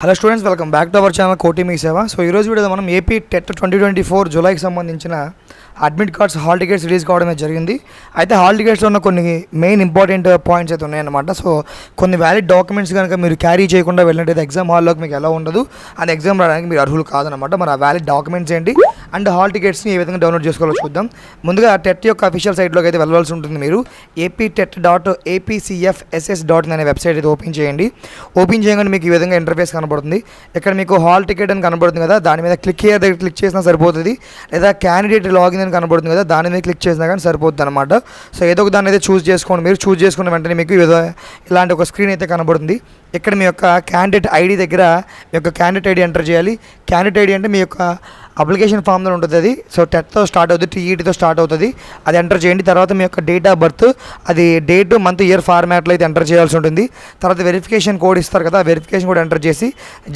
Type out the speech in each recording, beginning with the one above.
Hello students welcome back to our channel కోటి మీ సేవ సో ఈరోజు వీడియోలో మనం AP TET twenty twenty four జూలైకి సంబంధించిన admit cards hall tickets release కావడమే జరిగింది. అయితే హాల్ టికెట్స్లో ఉన్న కొన్ని మెయిన్ ఇంపార్టెంట్ పాయింట్స్ అయితే ఉన్నాయన్నమాట. సో కొన్ని వ్యాలిడ్ డాక్యుమెంట్స్ కనుక మీరు క్యారీ చేయకుండా వెళ్ళినట్టయితే ఎగ్జామ్ హాల్లోకి మీకు ఎలా ఉండదు. అండ్ ఎగ్జామ్ రావడానికి మీరు అర్హులు కాదనమాట మరి ఆ వ్యాలిడ్ డాక్యుమెంట్స్ ఏంటి? అండ్ హాల్ టికెట్స్ని ఏ విధంగా డౌన్లోడ్ చేసుకోవాలో చూద్దాం. ముందుగా టెట్ యొక్క అఫీషియల్ సైట్లోకి అయితే వెళ్ళవలసి ఉంటుంది మీరు. AP TET dot APCFSS dot అనే వెబ్సైట్ అయితే ఓపెన్ చేయండి. ఓపెన్ చేయగానే మీకు ఈ విధంగా ఇంటర్ఫేస్ కనబడుతుంది. ఇక్కడ మీకు హాల్ టికెట్ అని కనబడుతుంది కదా దాని మీద క్లిక్ హియర్ దగ్గర క్లిక్ చేసినా సరిపోతుంది. లేదా క్యాండిడేట్ లాగిన్ ఆప్షన్ కనబడుతుంది కదా దాని మీద క్లిక్ చేసినా కానీ సరిపోతుంది అనమాట సో ఏదో ఒక దాన్ని అయితే చూస్ చేసుకోండి. మీరు చూస్ చేసుకున్న వెంటనే మీకు ఇలాంటి ఒక స్క్రీన్ అయితే కనబడుతుంది. ఇక్కడ మీ యొక్క క్యాండిడేట్ ఐడి దగ్గర మీ యొక్క క్యాండిడేట్ ఐడి ఎంటర్ చేయాలి. క్యాండిడేట్ ఐడి అంటే మీ యొక్క అప్లికేషన్ ఫామ్లో ఉంటుంది అది. సో టెట్తో స్టార్ట్ అవుతుంది టీఈటీతో స్టార్ట్ అవుతుంది. అది ఎంటర్ చేయండి. తర్వాత మీ యొక్క డేట్ ఆఫ్ బర్త్ అది డేట్ మంత్ ఇయర్ ఫార్మాట్లో అయితే ఎంటర్ చేయాల్సి ఉంటుంది. తర్వాత వెరిఫికేషన్ కోడ్ ఇస్తారు కదా వెరిఫికేషన్ కోడ్ ఎంటర్ చేసి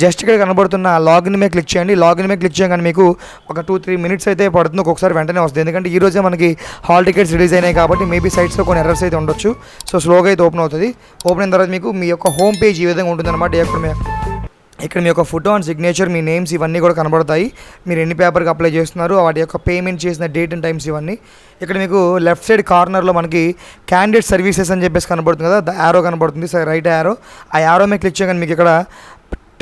జస్ట్ ఇక్కడ కనబడుతున్న లాగిన్ మీద క్లిక్ చేయండి. లాగిన్ మీద క్లిక్ చేయగానే మీకు ఒక టూ త్రీ మినిట్స్ అయితే పడుతుంది. ఒక్కొక్కసారి వెంటనే వస్తుంది. ఎందుకంటే ఈ రోజే మనకి హాల్ టికెట్స్ రిలీజ్ అయినాయి కాబట్టి మేబీ సైట్స్లో కొన్ని ఎర్రర్స్ అయితే ఉండొచ్చు. సో స్లోగా అయితే ఓపెన్ అవుతుంది. ఓపెన్ అయిన తర్వాత మీకు మీ యొక్క హోమ్ పేజ్ ఈ విధంగా ఉంటుంది అనమాట ఇక్కడ మీ యొక్క ఫోటో అండ్ సిగ్నేచర్ మీ నేమ్స్ ఇవన్నీ కూడా కనబడతాయి. మీరు ఎన్ని పేపర్కి అప్లై చేస్తున్నారు వాటి యొక్క పేమెంట్ చేసిన డేట్ అండ్ టైమ్స్ ఇవన్నీ. ఇక్కడ మీకు లెఫ్ట్ సైడ్ కార్నర్లో మనకి క్యాండిడేట్ సర్వీసెస్ అని చెప్పేసి కనబడుతుంది కదా ద యారో కనబడుతుంది. సార్ రైట్ యారో ఆ యారో మీద క్లిక్ చేయగానే మీకు ఇక్కడ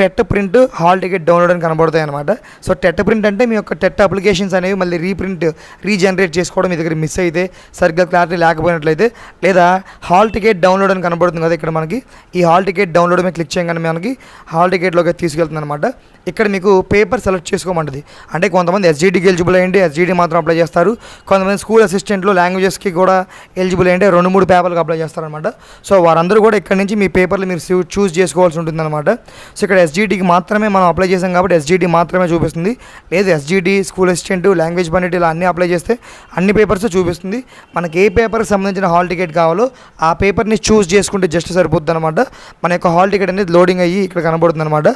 TET print hall ticket download అని కనబడతాయి అనమాట సో టెట్ ప్రింట్ అంటే మీ యొక్క టెట్ అప్లికేషన్స్ అనేవి మళ్ళీ రీప్రింట్ రీజనరేట్ చేసుకోవడం మీ దగ్గర మిస్ అయితే సరిగ్గా క్లారిటీ లేకపోయినట్లయితే లేదా హాల్ టికెట్ డౌన్లోడ్ అని కనబడుతుంది కదా ఇక్కడ మనకి ఈ హాల్ టికెట్ డౌన్లోడ్ మీద క్లిక్ చేయగానే మనకి హాల్ టికెట్లోకి తీసుకెళ్తుంది అనమాట ఇక్కడ మీకు పేపర్ సెలెక్ట్ చేసుకోమంటుంది. అంటే కొంతమంది ఎస్జీడీకి ఎలిజిబుల్ అయ్యండి ఎస్జీడీ మాత్రం అప్లై చేస్తారు. కొంతమంది స్కూల్ అసిస్టెంట్లు లాంగ్వేజెస్కి కూడా ఎలిజిబుల్ అయ్యండి రెండు మూడు పేపర్లకు అప్లై చేస్తారనమాట సో వారందరూ కూడా ఇక్కడ నుంచి మీ పేపర్లు మీరు చూస్ చేసుకోవాల్సి ఉంటుంది అనమాట సో ఇక్కడ ఎస్జీటీకి మాత్రమే మనం అప్లై చేసాం కాబట్టి ఎస్జీటీ మాత్రమే చూపిస్తుంది. లేదు SGT school assistant language pandit ఇలా అన్నీ అప్లై చేస్తే అన్ని పేపర్స్ చూపిస్తుంది. మనకి ఏ పేపర్కి సంబంధించిన హాల్ టికెట్ కావాలో ఆ పేపర్ని చూస్ చేసుకుంటే జస్ట్ సరిపోతుంది అనమాట మన యొక్క హాల్ టికెట్ అనేది లోడింగ్ అయ్యి ఇక్కడ కనబడుతుంది అనమాట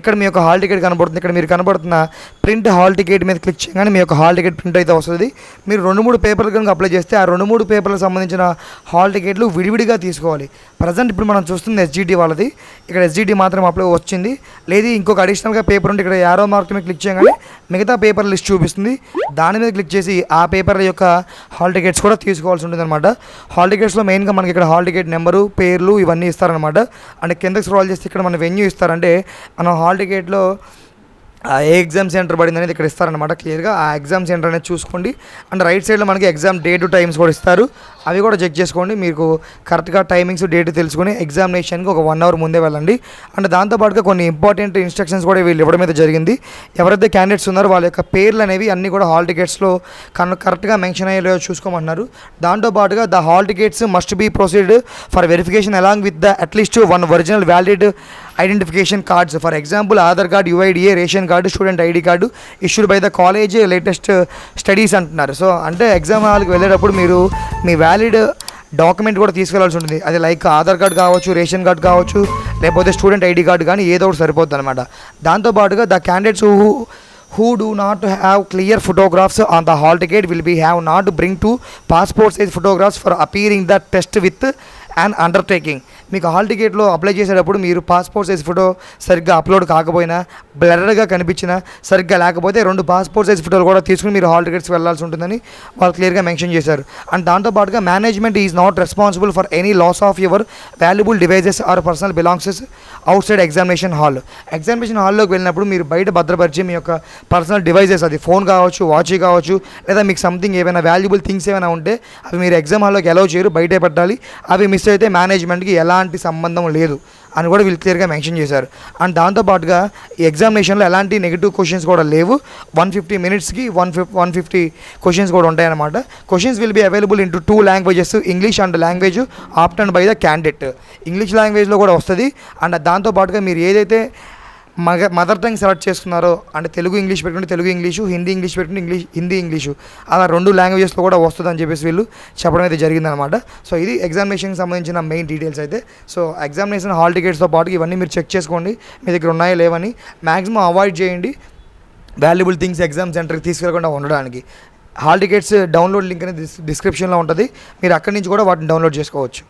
ఇక్కడ మీ యొక్క హాల్ టికెట్ కనబడుతుంది. ఇక్కడ మీరు కనబడుతున్న ప్రింట్ హాల్ టికెట్ మీద క్లిక్ చేయగానే మీ యొక్క హాల్ టికెట్ ప్రింట్ అయితే వస్తుంది. మీరు రెండు మూడు పేపర్లు కనుక అప్లై చేస్తే ఆ రెండు మూడు పేపర్లకు సంబంధించిన హాల్ టికెట్లు విడివిడిగా తీసుకోవాలి. ప్రజెంట్ ఇప్పుడు మనం చూస్తుంది ఎస్జీటీ వాళ్ళది. ఇక్కడ ఎస్జీటీ మాత్రం అప్లై వచ్చింది. లేదు ఇంకొక అడిషనల్గా పేపర్ ఉంటే ఇక్కడ యారో మార్క్ మీద క్లిక్ చేయగానే మిగతా పేపర్ లిస్ట్ చూపిస్తుంది. దాని మీద క్లిక్ చేసి ఆ పేపర్ల యొక్క హాల్ టికెట్స్ కూడా తీసుకోవాల్సి ఉంటుంది అనమాట హాల్ టికెట్స్లో మెయిన్గా మనకి ఇక్కడ హాల్ టికెట్ నెంబరు పేర్లు ఇవన్నీ ఇస్తారనమాట అండ్ కిందకి స్క్రాల్ చేస్తే ఇక్కడ మన వెన్యూ ఇస్తారంటే మనం హాల్ టికెట్లో ఏ ఎగ్జామ్ సెంటర్ పడింది అనేది ఇక్కడ ఇస్తారనమాట క్లియర్గా ఆ ఎగ్జామ్ సెంటర్ అనేది చూసుకోండి. అండ్ రైట్ సైడ్లో మనకి ఎగ్జామ్ డేట్ టైమ్స్ కూడా ఇస్తారు. అవి కూడా చెక్ చేసుకోండి. మీకు కరెక్ట్గా టైమింగ్స్ డేట్ తెలుసుకుని ఎగ్జామినేషన్కి ఒక వన్ అవర్ ముందే వెళ్ళండి. అండ్ దాంతోపాటుగా కొన్ని ఇంపార్టెంట్ ఇన్స్ట్రక్షన్స్ కూడా వీళ్ళు ఇవ్వడం అయితే జరిగింది. ఎవరైతే క్యాండిడేట్స్ ఉన్నారో వాళ్ళ యొక్క పేర్లు అనేవి అన్నీ కూడా హాల్ టికెట్స్లో కన్ కరెక్ట్గా మెన్షన్ అయ్యేలా చూసుకోమంటున్నారు దాంతోపాటుగా the hall tickets must be proceed for verification along with the at least one original valid identification cards for example Aadhaar card UIDA ration card student ID card issued by the college latest studies అంటున్నారు. So అంటే exam హాల్కి వెళ్ళేటప్పుడు మీరు మీ valid document కూడా తీసుకెళ్ళాల్సి ఉంటుంది. అది like Aadhaar card కావచ్చు రేషన్ కార్డ్ కావచ్చు లేకపోతే స్టూడెంట్ ఐడి కార్డు కానీ ఏదో ఒకటి సరిపోతుంది అనమాట దాంతోపాటుగా the candidates who who do not have clear photographs on the hall ticket will be have not bring to passport size photographs for appearing the test with and undertaking మీకు hall టికెట్లో apply చేసేటప్పుడు మీరు passport size photo సరిగ్గా upload కాకపోయినా బ్లర్గా కనిపించినా సరిగ్గా లేకపోతే రెండు పాస్పోర్ట్ సైజ్ ఫోటోలు కూడా తీసుకుని మీరు హాల్ టికెట్స్కి వెళ్ళాల్సి ఉంటుందని వాళ్ళు క్లియర్గా మెన్షన్ చేశారు. అండ్ దాంతోపాటుగా management is not responsible for any loss of your valuable devices or personal belongings outside examination hall examination హాల్లోకి వెళ్ళినప్పుడు మీరు బయట భద్రపరిచే మీ యొక్క పర్సనల్ డివైజెస్ అది ఫోన్ కావచ్చు వాచ్ కావచ్చు లేదా మీకు సంథింగ్ ఏమైనా వాల్యుబుల్ థింగ్స్ ఏమైనా ఉంటే అవి మీరు ఎగ్జామ్ హాల్లోకి అలౌ చేయరు బయటే పెట్టాలి. అవి మిస్ అయితే మేనేజ్మెంట్కి ఎలాంటి సంబంధం లేదు అని కూడా వీళ్ళు క్లియర్గా మెన్షన్ చేశారు. అండ్ దాంతోపాటుగా ఈ ఎగ్జామినేషన్లో ఎలాంటి నెగిటివ్ క్వశ్చన్స్ కూడా లేవు. వన్ ఫిఫ్టీ మినిట్స్కి one fif one fifty questions కూడా ఉంటాయన్నమాట. Questions will be available in two languages English and language option by the candidate English లాంగ్వేజ్లో కూడా వస్తుంది. అండ్ దాంతోపాటుగా మీరు ఏదైతే మగ మదర్ టంగ్ సెలెక్ట్ చేసుకున్నారో అంటే తెలుగు ఇంగ్లీష్ పెట్టుకుంటే తెలుగు ఇంగ్లీషు హిందీ ఇంగ్లీష్ పెట్టుకుంటే ఇంగ్లీష్ హిందీ ఇంగ్లీషు అలా రెండు లాంగ్వేజెస్లో కూడా వస్తుందని చెప్పేసి వీళ్ళు చెప్పడం అయితే జరిగిందనమాట సో ఇది ఎగ్జామినేషన్కి సంబంధించిన మెయిన్ డీటెయిల్స్ అయితే. సో ఎగ్జామినేషన్ హాల్ టికెట్స్తో పాటు ఇవన్నీ మీరు చెక్ చేసుకోండి. మీ దగ్గర ఉన్నాయో లేవని మ్యాక్సిమం అవాయిడ్ చేయండి. వాల్యుబుల్ థింగ్స్ ఎగ్జామ్ సెంటర్కి తీసుకెళ్ళకుండా ఉండడానికి. హాల్ టికెట్స్ డౌన్లోడ్ లింక్ అనేది డిస్క్రిప్షన్లో ఉంటుంది. మీరు అక్కడి నుంచి కూడా వాటిని డౌన్లోడ్ చేసుకోవచ్చు.